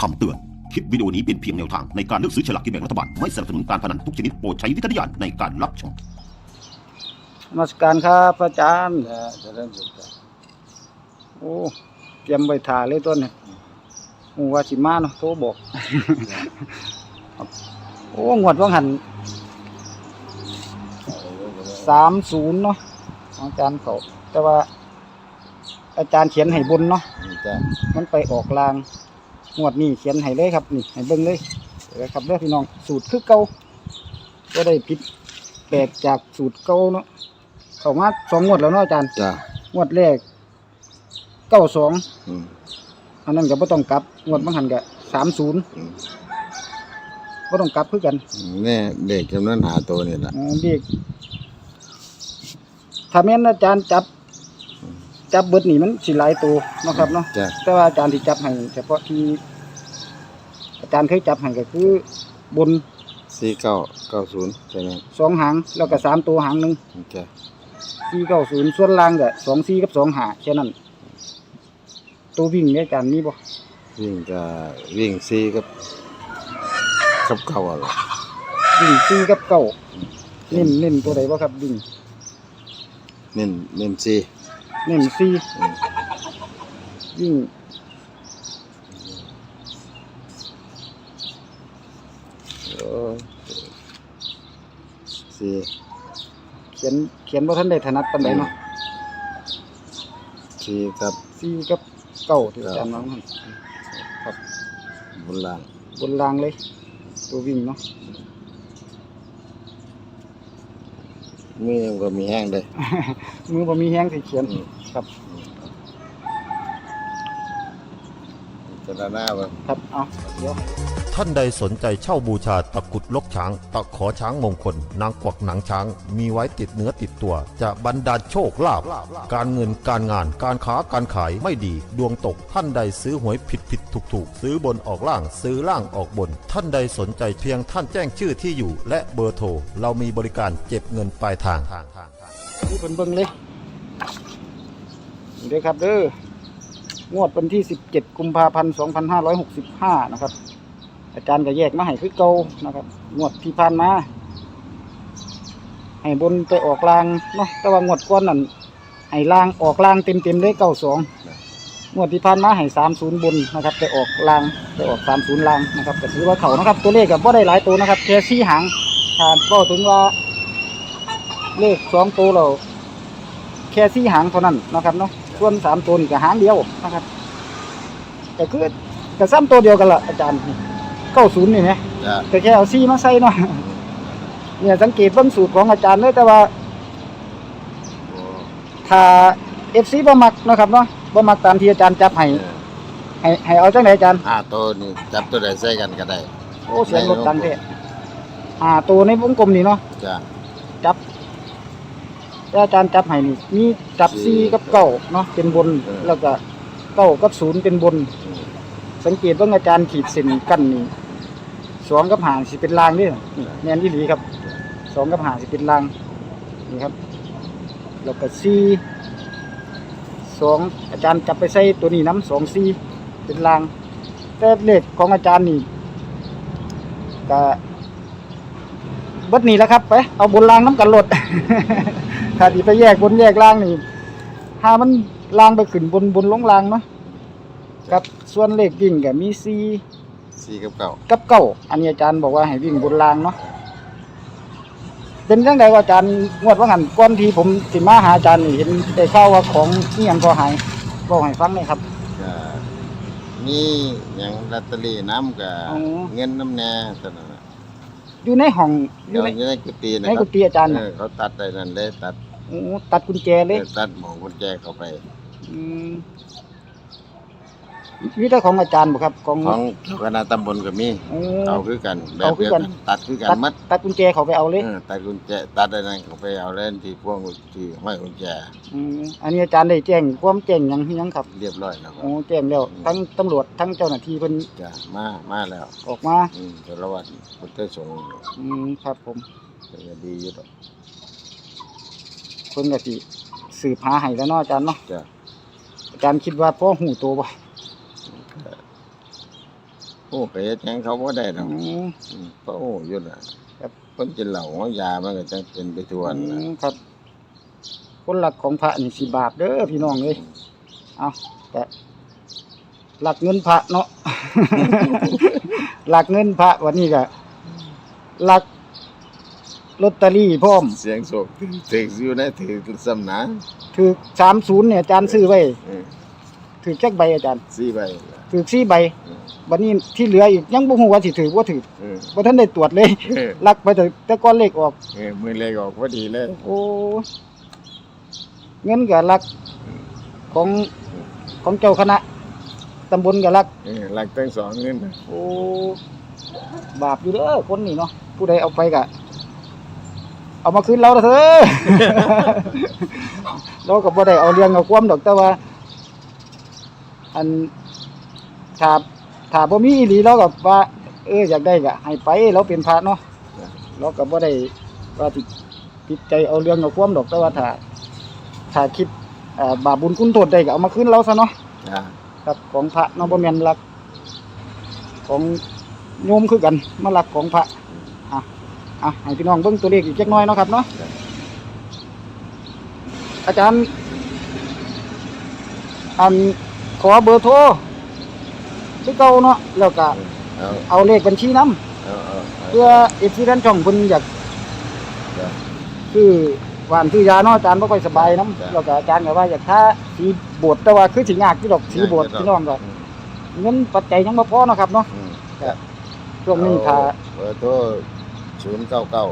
คำเตือน คลิปวิดีโอนี้เป็นเพียงแนวทางในการเลือกซื้อฉลากกินแบ่งรัฐบาล ไม่สนับสนุนการพนันทุกชนิดโปรดใช้วิจารณญาณในการรับชมนมัสการครับพระอาจารย์จะจะเริ่มสุดจ้ะโอ้เตรียมไว้ถ่าเลยตัวนี้โอ้ว่าสิมาเนาะโทรบอก โอ้งวดว่างหันสามศูนย์เนาะของอาจารย์เขาแต่ว่า อาจารย์เขียนให้บนเนาะนี่จ้ะมันไปออกลาง งวดนี้เขียนให้เลยครับนี่ให้เบิ่งเลยเดี๋ยวครับเด้อพี่น้องสูตรคือเก่าก็ได้ผิดแปลกจากสูตรเก่าเนาะเข้ามาสองงวดแล้วเนาะอาจารย์จ้ะงวดแรกเก้าสองอืมอันนั้นก็บ่ต้องกลับงวดบางหันก็สามศูนย์อืมบ่ต้องกลับคือกันแน่เด็กจำนวนหาตัวนี่ล่ะอ๋อเด็กถ้าแม่นอาจารย์จับ จับเบิดนี่มันสิหลายตัวเนาะครับเนาะจ้ะ แต่ว่าอาจารย์ที่จับให้เฉพาะที่ อาจารย์เคยจับให้ก็คือบนสี่เก้าเก้าศูนย์ใช่ไหมสองหางแล้วก็สามตัวหางหนึ่งจ้ะสี่เก้าศูนย์ส่วนล่างก็สองสี่กับสองหาแค่นั้นตัววิ่งเนี่ยอาจารย์มีบ่วิ่งจะวิ่งสี่กับกับเก้าอะไรวิ่งสี่กับเก้าเน้นเน้นตัวใดบ่ครับวิ่งเน้นเน้นสี่ เน้นสี่อืมวิ่งโอ้สี่เขียนเขียนว่าท่านได้ถนัดปานใดเนาะสี่กับสี่กับเก้าที่อาจารย์ว่ามันครับบนล่างบนรางเลย ตัววิ่งเนาะมือยังก็มีแห้งเลยมือบ่มีแห้งสิเขียนอืม ครับจะด้านหน้าบ่ครับเอาเดี๋ยวท่านใดสนใจเช่าบูชาตะกรุดลกช้าง ตะขอช้างมงคล นางกวักหนังช้าง มีไว้ติดเนื้อติดตัว จะบรรดาลโชคลาภการเงินการงานการค้าการขายไม่ดี ดวงตกท่านใดซื้อหวยผิดผิดถูกถูกซื้อบนออกล่างซื้อล่างออกบน ท่านใดสนใจเพียงท่านแจ้งชื่อที่อยู่ และเบอร์โทรเรามีบริการเก็บเงินปลายทางนี่เป็นเบิ่งเลย นี่ด้อครับเด้องวดวันที่ 17 กุมภาพันธ์ 2565 นะครับ อาจารย์ก็แยกมาให้คือเก่านะครับ งวดที่ผ่านมาให้บนไปออกลางเนาะแต่ว่างวดก่อนนั่นให้ลางออกลางเต็มๆเลย92งงวดที่ผ่านมาให้30บนนะครับไปออกลางไปออก30ลางนะครับก็ถือว่าเขานะครับ ตัวเลขก็บ่ได้หลายตัวนะครับแค่สี่หางถ้าก็ถึงว่าเลขสองตัวเราแค่สี่หางเท่านั้นนะครับเนาะ ส่วนสามตัวนี่ก็หางเดียวนะครับแต่คือก็ซ้ำตัวเดียวกันละอาจารย์เก้าศูนย์นี่ไหมจ้ะแต่แค่เอาซี่มาใส่เนาะเนี่ยสังเกตเบื้องสูตรของอาจารย์เลยแต่ว่าโอ้ถ้าเอฟซีบ่มักเนาะครับเนาะบ่มักตามที่อาจารย์จับให้เออให้ให้เอาจังไหนอาจารย์ห้าตัวนี่จับตัวใดใส่กันก็ได้โอ้เสียงรถดังแท้อ่าตัวในวงกลมนี่เนาะจ้ะจับ แต่อาจารย์จับให้นี่มีจับสี่ซีกับเก้าเนาะเป็นบนเออ แล้วก็เก้ากับศูนย์เป็นบนอืมสังเกตว่าอาจารย์ขีดเส้นกั้นนี่สองกับหางสิเป็นรางนี่นี่แมนที่หลีครับสองกับหางสิเป็นรางนี่ครับ แล้วก็ซีสองอาจารย์จับไปใส่ตัวนี้น้ำสองซีเป็นราง แต่เลขของอาจารย์นี่ก็เบิดนี่แหล้วครับไปเอาบนรางน้ำกันรถ ถ้าที่ไปแยกบนแยกล่างนี่ถ้ามันล่างไปขึ้นบนบนลงล่างเนาะกับส่วนเลขวิ่งก็มีซีสี่กับเก้ากับเก้าอันนี้อาจารย์บอกว่าให้วิ่งบนล่างเนาะเป็นจังไดว่าอาจารย์งวดว่างันก่อนที่ผมสิมาหาอาจารย์นี่เห็นได้ข่าวว่าของนี่ยังก็หายบอกให้ฟังหน่อยครับ ก็มีอย่างลอตเตอรี่น้ำกับอ๋อ เงินน้ำแน่ตอนนั้นน่ะ อยู่ในห้องอเดี๋ยู่ยวในอยู่ในกุฏินะในครักุฏิอาจารย์เอน่ะอเขาตัดได้นั่นเลยตัดโอ้ตัดกุญแจเลยเออตัดหมองกุญแจเข้าไป อืม วิธีของอาจารย์บ่ครับของ ของเจ้าคณะตำบลก็มีโอ้เอาคือกันแบเอาบคือเดียวกักันนตัดคือกันตัดมัดตัดกุญแจเขาไปเอาเลยเออตัดกุญแจตัดได้นั่นเขาไปเอาเล่นที่พวงที่ห้อยกุญแจมอันนี้อาจารย์ได้แจ้งความแจ้งหยังหยังครับเรียบร้อยแล้วครัโอ้บแจ้งแล้วทั้งตำรวจทั้งเจ้าหน้าที่เพิ่นจ้ะมามาแล้วออกมาอืมสารวัตรพุทธสงฆ์อืมครับผมก็จะดีอยู่ดอกเพิ่นก็สิสืบหาให้แล้วเนาะอาจารย์เนาะจ้ะอาจารย์คิดว่าพ่อหูโตบ่ก็ โอ้ก็เฮ็ดหยังเขาบ่ได้ดอือกมอืมเพราะโอ้อยู่น่ะครับคนกินเหล้าเอายามันก็จะเป็นไปทั่วอืนั่นน่ะมครับ คนหลักของพระนี่สิบาปเด้อพี่น้องเอ้ยเอาแต่หลักเงินพระเนาะ หลักเงินพระวันนี้ก็หลักลอตเตอรี่พร้อมเสียงโศกถึกอยู่ในถือสำนักถือสามศูนย์เนี่ยอาจารย์ซื้อไว้ เออ ถือจักใบอาจารย์สี่ใบถือสี่ใบเออวันนี้ที่เหลืออีกยังบ่ฮู้ว่าสิถือบ่ถือเออบ่ทันได้ตรวจเลยเออลักไปแต่แต่ก้อนเลขออกเออมือเล็กออกพอดีเลยโอ้เงินก็ลักของของเจ้าคณะตำบลก็ลักเออหลักตั้งสองเงินโอ้บาปอยู่เด้อคนนี่เนาะผู้ใดเอาไปก็เอามาคืนเราเถอะเราก็บ่ได้เอาเรื่องเอาความดอกแต่ว่า อันถ้าถ้าบ่มีอีหลีเราก็ว่า เอออยากได้ก็ให้ไปเราเป็นพระเนาะเราก็บ่ได้ว่าสิติดใจเอาเรื่องเอาความดอกแต่ว่าถ้าถ้าคิดเอ่อบาปบุญคุณโทษได้ก็เอามาคืนเราซะเนาะจ้าครับของพระเนาะบ่แม่นรัก ของโยมคือกันมารักของพระอะอะให้พี่น้องเบิ่งตัวเลขอีกจักหน่อยเนาะครับเนาะอาจารย์อัน ขอเบอร์โทรคือเก่าเนาะแล้วก็เอาเอาเลขบัญชีนํเอาเอาเอาเพื่อเอฟซีด้านช่องเพิ่นอยากจ้ะคือหวานคือยาเนาะอาจารย์บ่ค่อยสบายนํจ้ะแล้วก็อาจารย์ก็ว่าอยากทาสีโบดแต่ว่าคือสิยากที่ดอกสีโบดพี่น้องก็เงินปัจจัยยังบ่พอเนาะครับเนาะอืมช่วงนี้ถ้า เบอร์โทรศูนย์เก้าเก้า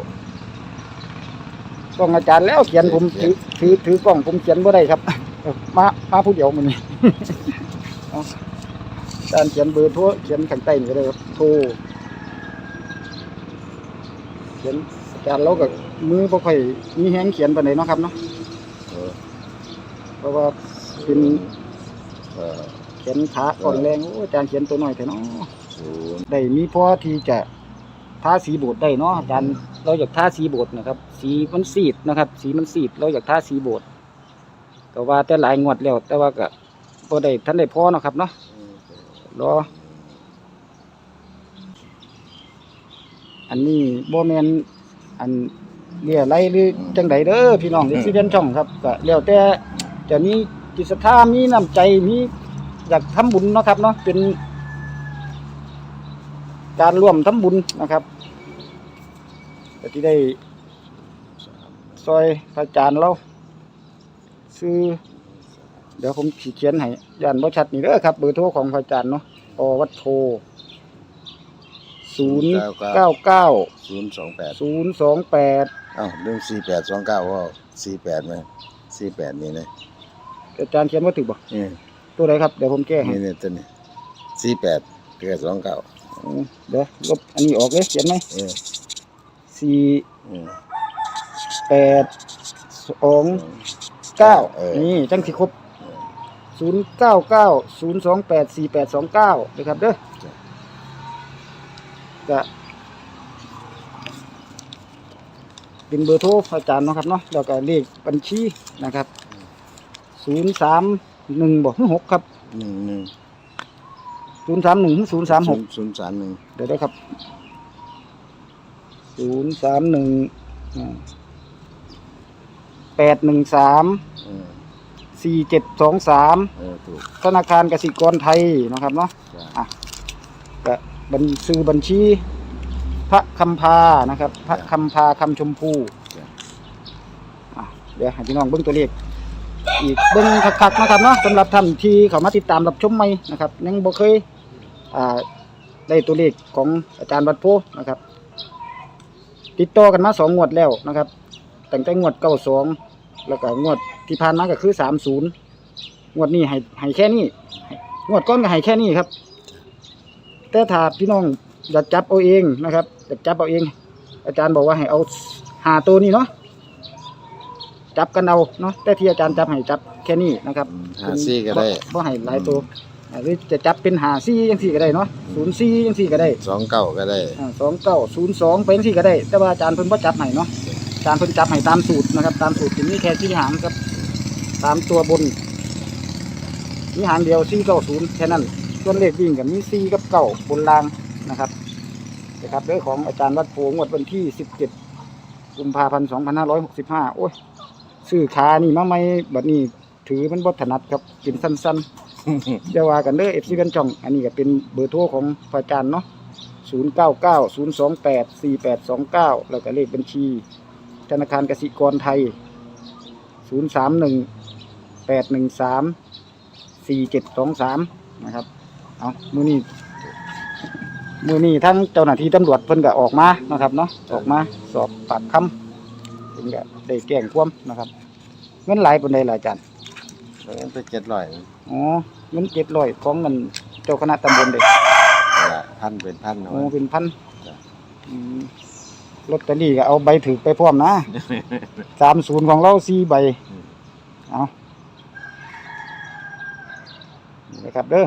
ต้องอาจารย์แล้วเขียนผมถือถือถือกล้องผมเขียนบ่ได้ครับเออ มามาผู้เดียวมื้อนี้เอาอาจารย์เขียนเบอร์โทรเขียนข้างใต้นี่ก็ได้ครับโทรเขียนอาจารย์เราก็มือบ่ค่อยมีแฮงเขียนปานใดเนาะครับเนาะเออเพราะว่าเป็นเออเขียนขาอ่อนแรงโอ้อาจารย์เขียนตัวน้อยแต่เนาะศูนย์ได้มีพอที่จะทาสีโบดได้เนาะอาจารย์เราอยากทาสีโบดนะครับ สีมันสีดนะครับ สีมันสีดเราอยากทาสีโบด ก็ว่าแต่หลายงวดแล้วแต่ว่าก็บ่ได้ท่านได้พอเนาะครับเนาะรออันนี้บ่แม่นอันเรียอะไรหรือจังใดเด้อพี่น้องที่สิเรียนช่องครับก็แล้วแต่จะมีจิตศรัทธามีน้ำใจมีอยากทำบุญเนาะครับเนาะเป็น การร่วมทำบุญนะครับก็ที่ได้ซอยพระอาจารย์เรา ซื้อ เดี๋ยวผมขีเขียนให้ยันบ่ชัดนี่เด้อครับเบอร์โทรของพระอาจารย์เนาะอวัดโทศูนย์เก้าเก้าศูนย์สองแปดศูนย์สองแปดอ้าวเรื่องสี่แปดสองเก้าว่าสี่แปดไหมสี่แปดนี่นะอาจารย์เขียนว่าถูกบ่นี่ตัวไหนครับเดี๋ยวผมแก้ให้นี่เนี่ยตัวนี้สี่แปดเกือสองเก้าอืมเดี๋ยวลบอันนี้ออกเลยเขียนไหมเออสี่อืมแปดสอง เก้าเออ นี่จังสิครบศูนย์เก้าเก้าศูนย์สองแปดสี่แปดสองเก้านะครับเด้อจะเป็นเบอร์โทรอาจารย์เนาะครับเนาะแล้วก็เลขบัญชีนะครับศูนย์สามหนึ่งบอกหกครับหนึ่งหนึ่งศูนย์สามหนึ่งศูนย์สามหก ศูนย์สามหนึ่งเดี๋ยวได้ครับ ศูนย์สามหนึ่ง แปดหนึ่งสามเออสี่เจ็ดสองสามเออถูกธนาคารกสิกรไทยนะครับเนาะจ้ะก็บัญชีบัญชี พระคำพานะครับ พระคำพาคำชมพูอะเดี๋ยวให้พี่น้องเบิ้งตัวเลขอีกเบิ้งคักๆนะครับเนาะสำหรับท่านที่เขามาติดตามรับชมใหม่นะครับ ยังบ่เคยอ่าได้ตัวเลขของอาจารย์วัดโพนะครับ ติดต่อกันมาสองงวดแล้วนะครับ ตั้งแต่งวดเก้าสองแล้วก็งวดที่ผ่านมาก็คือสามศูนย์งวดนี้ให้ให้แค่นี้ให้งวดก้อนก็ให้แค่นี้ครับ แต่ถ้าพี่น้องอยากจับเอาเองนะครับอยากจับเอาเอง อาจารย์บอกว่าให้เอาหาตัวนี้เนาะจับกันเอาเนาะแต่ที่อาจารย์จับให้จับแค่นี้นะครับอืมหาซี่ก็ได้บ่ให้หลายตัวอ่าหรือจะจับเป็นหาซี่ยังสี่ก็ได้เนาะศูนย์ซี่ยังสี่ก็ได้สองเก้าก็ได้สองเก้าศูนย์สองเป็นสี่ก็ได้ แต่ว่าอาจารย์เพิ่นบ่จับให้เนาะอา จารย์เพิ่นจับให้ตามสูตรนะครับ ตามสูตรจะมีแค่สี่หางครับตามตัวบนมีหางเดียวสี่เก้าศูนย์แค่นั้นส่วนเลขวิ่งกับมีซีกับเก้าบนลางนะครับนะครับเรื่องของอาจารย์วัดโพงวดวันที่17กุมภาพันธ์2565โอ้ยซื้อขานี่มาไม่บัดนี้ถือมันบดถนัดครับกินสั้นๆเดี๋ยวว่ากันเด้อเอฟซีกันช่อง อันนี้ก็เป็นเบอร์โทรของอาจารย์เนาะ099 028 4829 แล้วก็เลขบัญชี ธนาคารกสิกรไทย 031 813 4723 นะครับ เอามือนี้มือนี้ทั้งเจ้าหน้าที่ตำรวจเพิ่นก็ออกมานะครับเนาะออกมาสอบปากคำเพิ่นก็ได้แจ้งความนะครับ เงินหลายปานใดล่ะอาจารย์มันไปเจ็ดร้อยอ๋อเงิน700ของเงินเจ้าคณะตำบลเด้ละพันเป็นพันโอ้เอาเป็นพันจ้ะอืม ลอตเตอรี่ก็เอาใบถือไปพร้อมนะสามศูนย์ของเราสี่ใบ เอานี่นะครับเด้อ